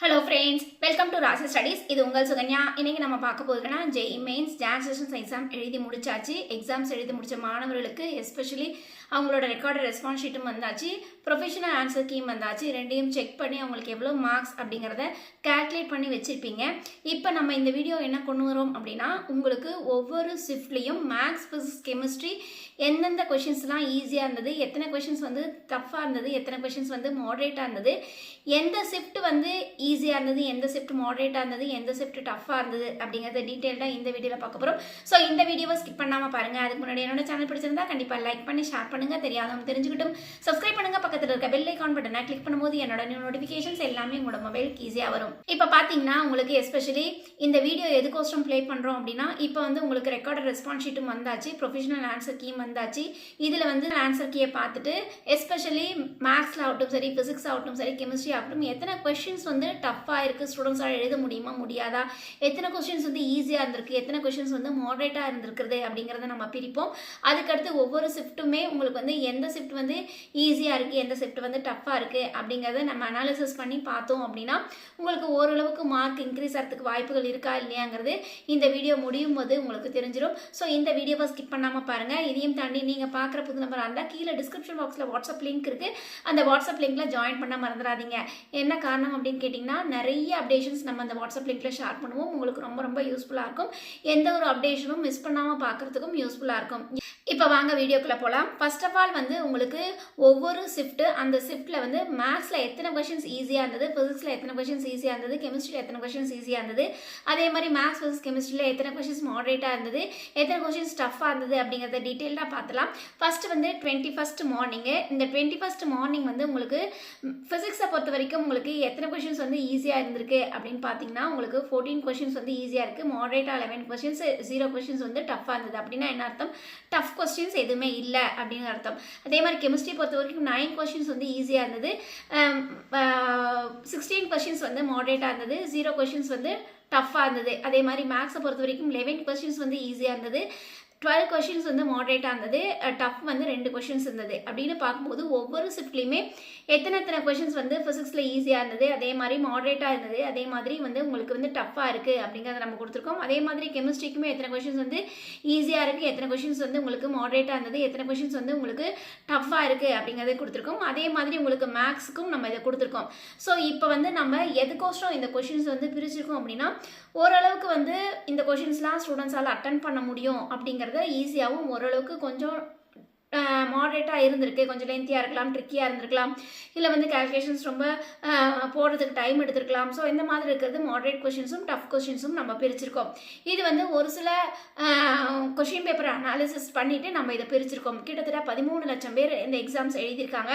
Hello friends welcome to Rasi studies இது உங்கள் சுகன்யா. இன்னைக்கு நம்ம பார்க்க போகிறோம்னா ஜெய் மெயின்ஸ் ஜான்சேஷன்ஸ் எக்ஸாம் எழுதி முடிச்சாச்சு. எக்ஸாம்ஸ் எழுதி முடித்த மாணவர்களுக்கு எஸ்பெஷலி அவங்களோட ரெக்கார்டு ரெஸ்பான்ஸ் ஷீட்டும் வந்தாச்சு. ப்ரொஃபஷனல் ஆன்சர் கீம் வந்தாச்சு. ரெண்டையும் செக் பண்ணி அவங்களுக்கு எவ்வளோ மார்க்ஸ் அப்படிங்கிறத கால்குலேட் பண்ணி வச்சுருப்பீங்க. இப்போ நம்ம இந்த வீடியோ என்ன கொண்டு வரோம் அப்படின்னா உங்களுக்கு ஒவ்வொரு ஷிஃப்ட்லேயும் மேக்ஸ் ஃபிசிக்ஸ் கெமிஸ்ட்ரி எந்தெந்த கொஷின்ஸ்லாம் ஈஸியாக இருந்தது எத்தனை கொஷின்ஸ் வந்து டஃப்பாக இருந்தது எத்தனை கொஷின்ஸ் வந்து மாடரேட்டாக இருந்தது எந்த ஷிஃப்ட் வந்து ஈஸியாக இருந்தது எந்த ஷிஃப்ட் மாடரேட்டாக இருந்தது எந்த ஷிஃப்ட் டஃப்பாக இருந்தது அப்படிங்கிறத டீட்டெயில்டாக இந்த வீடியோவில் பார்க்க போகிறோம் ஸோ இந்த வீடியோவை ஸ்கிப் பண்ணாமல் பாருங்கள் அதுக்கு முன்னாடி என்னோட சேனல் பிடிச்சிருந்தா கண்டிப்பாக லைக் பண்ணி ஷேர் பண்ணி பண்ணுங்கள் தெரியாதவங்க தெரிஞ்சுக்கிட்டும். சப்ஸ்கிரைப் பண்ணுங்கள் பக்கத்தில் இருக்க பெல் ஐக்கான் பட்டனை கிளிக் பண்ணும்போது என்னோட நியூ நோட்டிஃபிகேஷன்ஸ் எல்லாமே உங்களோட மொபைலுக்கு ஈஸியாக வரும். இப்போ பார்த்தீங்கன்னா உங்களுக்கு எஸ்பெஷலி இந்த வீடியோ எதுக்கோசரம் ப்ளே பண்ணுறோம் அப்படின்னா இப்போ வந்து உங்களுக்கு ரெக்கார்ட் ரெஸ்பான்ஸ் ஷீட்டும் வந்தாச்சு ப்ரொஃபஷனல் ஆன்சர் கீம் வந்தாச்சு. இதில் வந்து ஆன்சர் கீயை பார்த்துட்டு எஸ்பெஷலி மேக்ஸில் ஆகட்டும் சரி ஃபிசிக்ஸ் ஆகட்டும் சரி கெமிஸ்ட்ரி ஆகட்டும் எத்தனை கொஷின்ஸ் வந்து டஃப்பாக இருக்குது ஸ்டூடெண்ட்ஸால் எழுத முடியுமா முடியாதா? எத்தனை கொஷின்ஸ் வந்து ஈஸியாக இருந்திருக்கு எத்தனை கொஷின்ஸ் வந்து மாடரேட்டாக இருந்திருக்குது அப்படிங்கிறத நம்ம பிரிப்போம். அதுக்கடுத்து ஒவ்வொரு ஷிஃப்ட்டுமே உங்களுக்கு உங்களுக்கு வந்து எந்த ஷிஃப்ட் வந்து ஈஸியாக இருக்குது எந்த ஷிஃப்ட் வந்து டஃப்பாக இருக்குது அப்படிங்கிறத நம்ம அனாலிசிஸ் பண்ணி பார்த்தோம் அப்படின்னா உங்களுக்கு ஓரளவுக்கு மார்க் இன்க்ரீஸ் ஆகிறதுக்கு வாய்ப்புகள் இருக்கா இல்லையாங்கிறது இந்த வீடியோ முடியும் போது உங்களுக்கு தெரிஞ்சிடும் ஸோ இந்த வீடியோவை ஸ்கிப் பண்ணாமல் பாருங்கள் இதையும் தாண்டி நீங்கள் பார்க்குற புது நம்பர் இருந்தால் கீழே டிஸ்கிரிப்ஷன் பாக்ஸில் வாட்ஸ்அப் லிங்க் இருக்குது அந்த வாட்ஸ்அப் லிங்கில் ஜாயின் பண்ண மறந்துடாதீங்க. என்ன காரணம் அப்படின்னு கேட்டிங்கன்னா நிறைய அப்டேஷன்ஸ் நம்ம அந்த வாட்ஸ்அப் லிங்க்கில் ஷேர் பண்ணுவோம். உங்களுக்கு ரொம்ப ரொம்ப யூஸ்ஃபுல்லாக இருக்கும். எந்த ஒரு அப்டேஷனும் மிஸ் பண்ணாமல் பார்க்குறதுக்கும் யூஸ்ஃபுல்லாக இருக்கும். இப்போ வாங்க வீடியோக்குள்ளே போகலாம் ஃபர்ஸ்ட் ஆஃப் ஆல் வந்து உங்களுக்கு ஒவ்வொரு ஷிஃப்ட்டு அந்த ஷிஃப்ட்டில் வந்து மேக்ஸில் எத்தனை கொஷின்ஸ் ஈஸியாக இருந்தது ஃபிசிக்ஸில் எத்தனை கொஷின்ஸ் ஈஸியாக இருந்தது கெமிஸ்ட்ரியில் எத்தனை கொஷின்ஸ் ஈஸியாக இருந்தது அதே மாதிரி மேக்ஸ் ஃபிசிக்ஸ் கெமிஸ்ட்ரியில் எத்தனை கொஷின்ஸ் மாடரேட்டாக இருந்தது எத்தனை கொஷின்ஸ் டஃப்பாக இருந்தது அப்படிங்கிறத டீட்டெயிலாக பார்த்தலாம் ஃபஸ்ட்டு வந்து டுவெண்ட்டி ஃபஸ்ட் மார்னிங்கு இந்த டுவெண்ட்டி ஃபஸ்ட் மார்னிங் வந்து உங்களுக்கு ஃபிசிக்ஸை பொறுத்த வரைக்கும் உங்களுக்கு எத்தனை கொஷின்ஸ் வந்து ஈஸியாக இருந்திருக்கு அப்படின்னு பார்த்தீங்கன்னா உங்களுக்கு ஃபோர்டீன் கொஷின்ஸ் வந்து ஈஸியாக இருக்குது மாடரேட்டாக லெவன் கொஷின்ஸ் ஜீரோ கொஷின்ஸ் வந்து டஃப்பாக இருந்தது அப்படின்னா என்ன அர்த்தம்? டஃப் கொஸ்டின்ஸ் எதுவுமே இல்லை அப்படின்னு அர்த்தம். அதே மாதிரி கெமிஸ்ட்ரி பொறுத்த வரைக்கும் நைன் கொஸ்டின்ஸ் வந்து ஈஸியாக இருந்தது. Um, uh, சிக்ஸ்டீன் கொஸ்டின்ஸ் வந்து மாடரேட்டாக இருந்தது. ஜீரோ கொஸ்டின்ஸ் வந்து டஃப்பாக இருந்தது. அதே மாதிரி மேக்ஸை பொறுத்த வரைக்கும் லெவன் கொஸ்டின்ஸ் வந்து ஈஸியாக இருந்தது. டுவெல் கொஷின்ஸ் வந்து மாடரேட்டாக இருந்தது. டஃப் வந்து ரெண்டு கொஷின்ஸ் இருந்தது. அப்படின்னு பார்க்கும்போது ஒவ்வொரு ஷிஃப்ட்லேயுமே எத்தனை எத்தனை கொஷின்ஸ் வந்து ஃபிசிக்ஸில் ஈஸியாக இருந்தது அதே மாதிரி மாடரேட்டாக இருந்தது அதே மாதிரி வந்து உங்களுக்கு வந்து டஃப்பாக இருக்குது அப்படிங்கிறத நம்ம கொடுத்துருக்கோம். அதே மாதிரி கெமிஸ்ட்ரிக்குமே எத்தனை கொஷின்ஸ் வந்து ஈஸியாக இருக்குது எத்தனை கொஷின்ஸ் வந்து உங்களுக்கு மாடரேட்டாக இருந்தது எத்தனை கொஷின்ஸ் வந்து உங்களுக்கு டஃப்பாக இருக்குது அப்படிங்கிறத கொடுத்துருக்கோம். அதே மாதிரி உங்களுக்கு மேக்ஸுக்கும் நம்ம இதை கொடுத்துருக்கோம். ஸோ இப்போ வந்து நம்ம எதுக்கோசரம் இந்த கொஷின்ஸ் வந்து பிரிச்சிருக்கோம் அப்படின்னா ஓரளவுக்கு வந்து இந்த கொஷின்ஸ்லாம் ஸ்டூடெண்ட்ஸால் அட்டன் பண்ண முடியும் அப்படிங்கிறத ஈஸியாகவும் ஓரளவுக்கு கொஞ்சம் மாடரேட்டாக இருந்திருக்கு. கொஞ்சம் லென்த்தியாக இருக்கலாம் ட்ரிக்கியாக இருந்திருக்கலாம். இல்லை வந்து கேல்குலேஷன்ஸ் ரொம்ப போடுறதுக்கு டைம் எடுத்திருக்கலாம். ஸோ இந்த மாதிரி இருக்கிறது மாடரேட் கொஷின்ஸும் டஃப் கொஷின்ஸும் நம்ம பிரிச்சிருக்கோம். இது வந்து ஒரு சில கொஷின் பேப்பர் அனாலிசிஸ் பண்ணிவிட்டு நம்ம இதை பிரிச்சிருக்கோம். கிட்டத்தட்ட பதிமூணு லட்சம் பேர் இந்த எக்ஸாம்ஸ் எழுதியிருக்காங்க.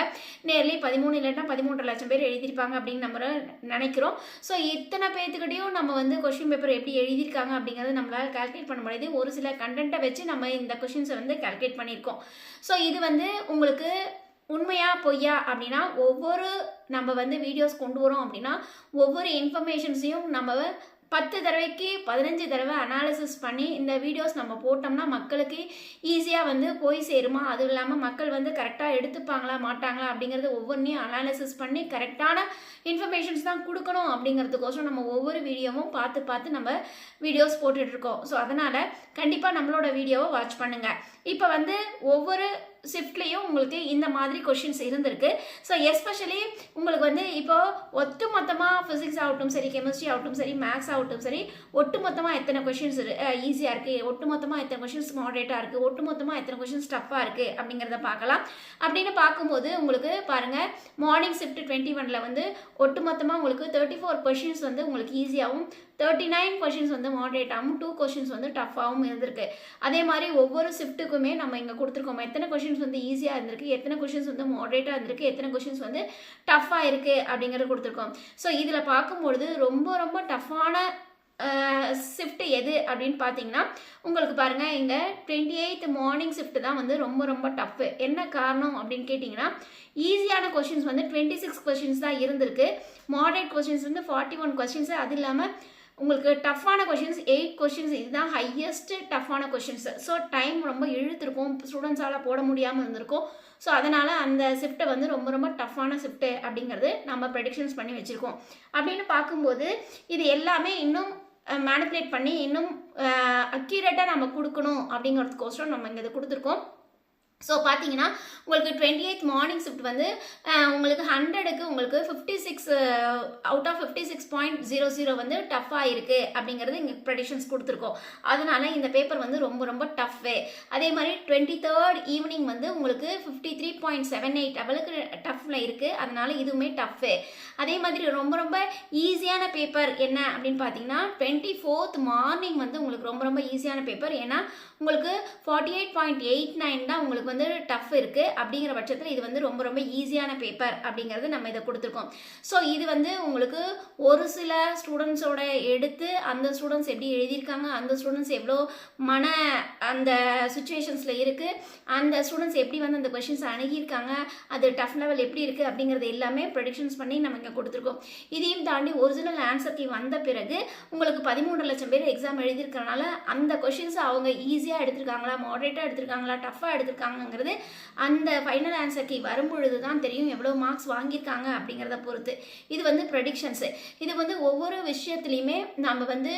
நேர்லி பதிமூணு இல்லைன்னா பதிமூன்று லட்சம் பேர் எழுதியிருப்பாங்க அப்படின்னு நம்ம நினைக்கிறோம். ஸோ இத்தனை பேர்த்துக்கிட்டையும் நம்ம வந்து கொஷின் பேப்பர் எப்படி எழுதியிருக்காங்க அப்படிங்கிறத நம்மளால் கால்குலேட் பண்ண முடியாது. ஒரு சில கண்டென்ட்டை வச்சு நம்ம இந்த கொஷின்ஸை வந்து கால்குலேட் பண்ணியிருக்கோம். ஸோ இது வந்து உங்களுக்கு உண்மையா பொய்யா அப்படின்னா ஒவ்வொரு நம்ம வந்து வீடியோஸ் கொண்டு வரோம் அப்படின்னா ஒவ்வொரு இன்ஃபர்மேஷன்ஸையும் நம்ம பத்து தடவைக்கு பதினஞ்சு தடவை அனாலிசிஸ் பண்ணி இந்த வீடியோஸ் நம்ம போட்டோம்னா மக்களுக்கு ஈஸியாக வந்து போய் சேருமா? அதுவும் இல்லாமல் மக்கள் வந்து கரெக்டாக எடுத்துப்பாங்களா மாட்டாங்களா அப்படிங்கிறது ஒவ்வொன்றையும் அனாலிசிஸ் பண்ணி கரெக்டான இன்ஃபர்மேஷன்ஸ் தான் கொடுக்கணும் அப்படிங்கிறதுக்கோசரம் நம்ம ஒவ்வொரு வீடியோவும் பார்த்து பார்த்து நம்ம வீடியோஸ் போட்டுட்ருக்கோம் ஸோ அதனால் கண்டிப்பாக நம்மளோட வீடியோவை வாட்ச் பண்ணுங்கள் இப்போ வந்து ஒவ்வொரு ஷிஃப்ட்லேயும் உங்களுக்கு இந்த மாதிரி கொஷின்ஸ் இருந்திருக்கு. ஸோ எஸ்பெஷலி உங்களுக்கு வந்து இப்போ ஒட்டு மொத்தமாக ஃபிசிக்ஸ் ஆகட்டும் சரி கெமிஸ்ட்ரி ஆகட்டும் சரி மேக்ஸ் ஆகட்டும் சரி ஒட்டு மொத்தமாக எத்தனை கொஷின்ஸ் ஈஸியாக இருக்குது ஒட்டு மொத்தமாக எத்தனை கொஷின்ஸ் மாடரேட்டாக இருக்குது ஒட்டு மொத்தமாக எத்தனை கொஷின்ஸ் டஃப்பாக இருக்குது அப்படிங்கிறத பார்க்கலாம். அப்படின்னு பார்க்கும்போது உங்களுக்கு பாருங்கள் மார்னிங் ஷிஃப்ட் டுவெண்ட்டி ஒனில் வந்து ஒட்டு மொத்தமாக உங்களுக்கு தேர்ட்டி ஃபோர் கொஷின்ஸ் வந்து உங்களுக்கு ஈஸியாகவும் தேர்ட்டி நைன் கொஷின்ஸ் வந்து மாடரேட்டாகவும் டூ கொஷின்ஸ் வந்து டஃப்பாகவும் இருந்திருக்கு. அதே மாதிரி ஒவ்வொரு ஷிஃப்ட்டுக்குமே நம்ம இங்கே கொடுத்துருக்கோம் எத்தனை கொஷின்ஸ் வந்து ஈஸியாக இருந்திருக்கு எத்தனை கொஷின்ஸ் வந்து மாடரேட்டாக இருந்திருக்கு எத்தனை கொஷின்ஸ் வந்து டஃப்பாக இருக்குது அப்படிங்கிறத கொடுத்துருக்கோம். ஸோ இதில் பார்க்கும்பொழுது ரொம்ப ரொம்ப டஃப்பான ஷிஃப்ட் எது அப்படின்னு பார்த்தீங்கன்னா உங்களுக்கு பாருங்கள் இங்கே டுவெண்ட்டி எயித் மார்னிங் ஷிஃப்ட் தான் வந்து ரொம்ப ரொம்ப டஃப்பு என்ன காரணம் அப்படின்னு கேட்டிங்கன்னா ஈஸியான கொஷின்ஸ் வந்து டுவெண்ட்டி சிக்ஸ் கொஷின்ஸ் தான் இருந்திருக்கு. மாடரேட் கொஷின்ஸ் வந்து ஃபார்ட்டி ஒன் கொஷின்ஸ் அது இல்லாமல் உங்களுக்கு டஃப்பான கொஷின்ஸ் எயிட் கொஷின்ஸ் இதுதான் ஹையஸ்ட் டஃப்பான கொஷின்ஸ் ஸோ டைம் ரொம்ப இழுத்துருக்கும். ஸ்டூடெண்ட்ஸால் போட முடியாமல் இருந்திருக்கும். ஸோ அதனால் அந்த ஷிஃப்ட்டை வந்து ரொம்ப ரொம்ப டஃப்பான ஷிஃப்ட்டு அப்படிங்கிறது நம்ம ப்ரெடிக்ஷன்ஸ் பண்ணி வச்சுருக்கோம். அப்படின்னு பார்க்கும்போது இது எல்லாமே இன்னும் மேனிப்புலேட் பண்ணி இன்னும் அக்யூரேட்டாக நம்ம கொடுக்கணும் அப்படிங்கிறதுக்கோசரம் நம்ம இங்கே இது கொடுத்துருக்கோம். ஸோ பார்த்தீங்கன்னா உங்களுக்கு டுவெண்ட்டி எயித் மார்னிங் ஷிஃப்ட் வந்து உங்களுக்கு ஹண்ட்ரடுக்கு உங்களுக்கு fifty six out of fifty six point zero zero வந்து டஃப்பாக இருக்குது அப்படிங்கிறது இங்கே ப்ரெடிஷன்ஸ் கொடுத்துருக்கோம். அதனால இந்த பேப்பர் வந்து ரொம்ப ரொம்ப டஃப்பு அதே மாதிரி டுவெண்ட்டி தேர்ட் ஈவினிங் வந்து உங்களுக்கு fifty three point seven eight அவளுக்கு டஃப்பில் இருக்குது அதனால இதுவுமே டஃப்பு அதே மாதிரி ரொம்ப ரொம்ப ஈஸியான பேப்பர் என்ன அப்படின்னு பார்த்தீங்கன்னா டுவெண்ட்டி ஃபோர்த் மார்னிங் வந்து உங்களுக்கு ரொம்ப ரொம்ப ஈஸியான பேப்பர் ஏன்னா உங்களுக்கு forty eight point eight nine தான் உங்களுக்கு வந்து டஃப் இருக்குது அப்படிங்கிற பட்சத்தில் இது வந்து ரொம்ப ரொம்ப ஈஸியான பேப்பர் அப்படிங்கிறது நம்ம இதை கொடுத்துருக்கோம். ஸோ இது வந்து உங்களுக்கு ஒரு சில ஸ்டூடெண்ட்ஸோட எடுத்து அந்த ஸ்டூடெண்ட்ஸ் எப்படி எழுதியிருக்காங்க அந்த ஸ்டூடெண்ட்ஸ் எவ்வளோ மன அந்த சுச்சுவேஷன்ஸில் இருக்குது அந்த ஸ்டூடெண்ட்ஸ் எப்படி வந்து அந்த கொஷின்ஸ் அணுகியிருக்காங்க அது டஃப் லெவல் எப்படி இருக்குது அப்படிங்கிறது எல்லாமே ப்ரொடிக்ஷன்ஸ் பண்ணி நம்ம இங்கே கொடுத்துருக்கோம். இதையும் தாண்டி ஒரிஜினல் ஆன்சர் கீ வந்த பிறகு உங்களுக்கு பதிமூன்று லட்சம் பேர் எக்ஸாம் எழுதியிருக்கறனால அந்த கொஷின்ஸ் அவங்க ஈஸியாக எடுத்திருக்காங்களா மாடரேட்டாக எடுத்திருக்காங்களா டஃப்பாக எடுத்திருக்காங்கங்கிறது அந்த ஃபைனல் ஆன்சர் கீ வரும்பொழுது தான் தெரியும் எவ்வளோ மார்க்ஸ் வாங்கியிருக்காங்க அப்படிங்கிறத பொறுத்து. இது வந்து ப்ரெடிக்ஷன்ஸு இது வந்து ஒவ்வொரு விஷயத்துலையுமே நம்ம வந்து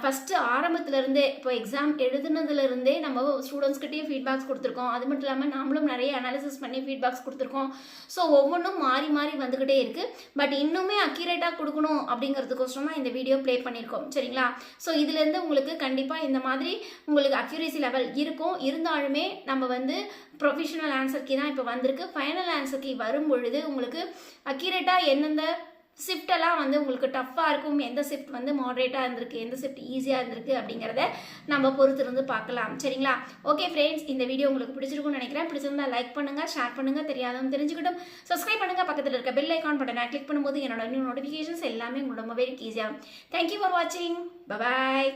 ஃபஸ்ட்டு ஆரம்பத்துலேருந்தே இப்போ எக்ஸாம் எழுதுனதுலேருந்தே நம்ம ஸ்டூடெண்ட்ஸ்கிட்டயும் ஃபீட்பேக்ஸ் கொடுத்துருக்கோம். அது மட்டும் இல்லாமல் நாமளும் நிறைய அனாலிசிஸ் பண்ணி ஃபீட்பேக்ஸ் கொடுத்துருக்கோம். ஸோ ஒவ்வொன்றும் மாறி மாறி வந்துக்கிட்டே இருக்குது பட் இன்னுமே அக்யூரேட்டாக கொடுக்கணும் அப்படிங்கிறதுக்கோசரம் தான் இந்த வீடியோ ப்ளே பண்ணியிருக்கோம். சரிங்களா? ஸோ இதுலேருந்து உங்களுக்கு கண்டிப்பாக இந்த மாதிரி உங்களுக்கு அக்யூரேசி லெவல் இருக்கும். இருந்தாலுமே நம்ம வந்து ப்ரொஃபஷனல் ஆன்சர் கீ தான் இப்போ வந்திருக்கு. ஃபைனல் ஆன்சர் கீ வரும் பொழுது உங்களுக்கு அக்யூரேட்டாக எந்தெந்த ஷிஃப்டெல்லாம் வந்து உங்களுக்கு டஃப்பாக இருக்கும். எந்த ஷிஃப்ட் வந்து மாடரேட்டாக இருந்திருக்கு எந்த ஷிஃப்ட் ஈஸியாக இருந்திருக்கு அப்படிங்கிறத நம்ம பொறுத்து இருந்து பார்க்கலாம். சரிங்களா? ஓகே ஃப்ரெண்ட்ஸ் இந்த வீடியோ உங்களுக்கு பிடிச்சிருக்கும்னு நினைக்கிறேன். பிடிச்சிருந்தா லைக் பண்ணுங்கள் ஷேர் பண்ணுங்கள் தெரியாதவங்க தெரிஞ்சுக்கிட்டும். சப்ஸ்கிரைப் பண்ணுங்கள் பக்கத்தில் இருக்க பெல் ஐக்கான் பட்டனை கிளிக் பண்ணும்போது என்னோட நியூ நோட்டிஃபிகேஷன்ஸ் எல்லாமே உங்களுக்கு ரொம்பவே ஈஸியாக தேங்க்யூ ஃபார் வாட்சிங் பபாய்